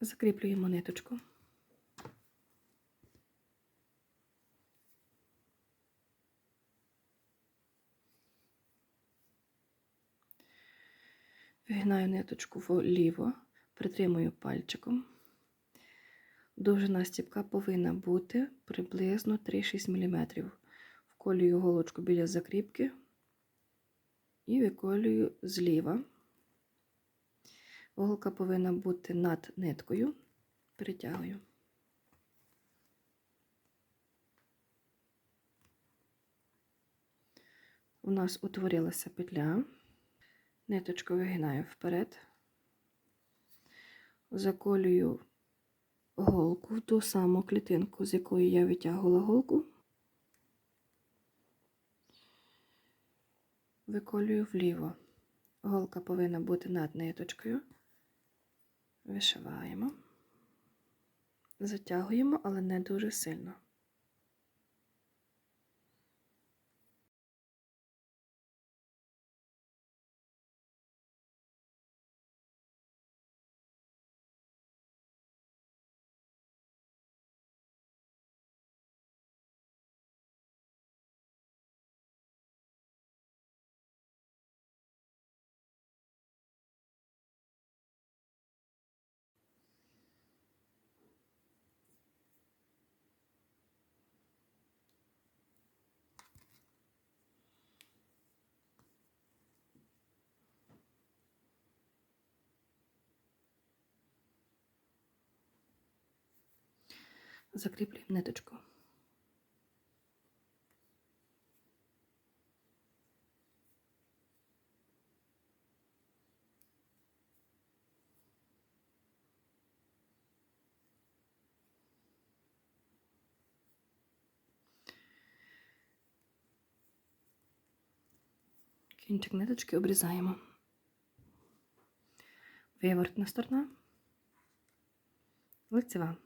Закріплюємо ниточку. Вигинаю ниточку вліво, притримую пальчиком. Довжина стіпка повинна бути приблизно 3-6 мм. Вколюю голочку біля закріпки і виколюю зліва. Голка повинна бути над ниткою. Притягую. У нас утворилася петля. Ниточку вигинаю вперед, заколюю голку в ту саму клітинку, з якої я витягувала голку, виколюю вліво. Голка повинна бути над ниточкою. Вишиваємо, затягуємо, але не дуже сильно. Закріплюємо ниточку. Кінчик ниточки обрізаємо. Виворотна сторона, лицева.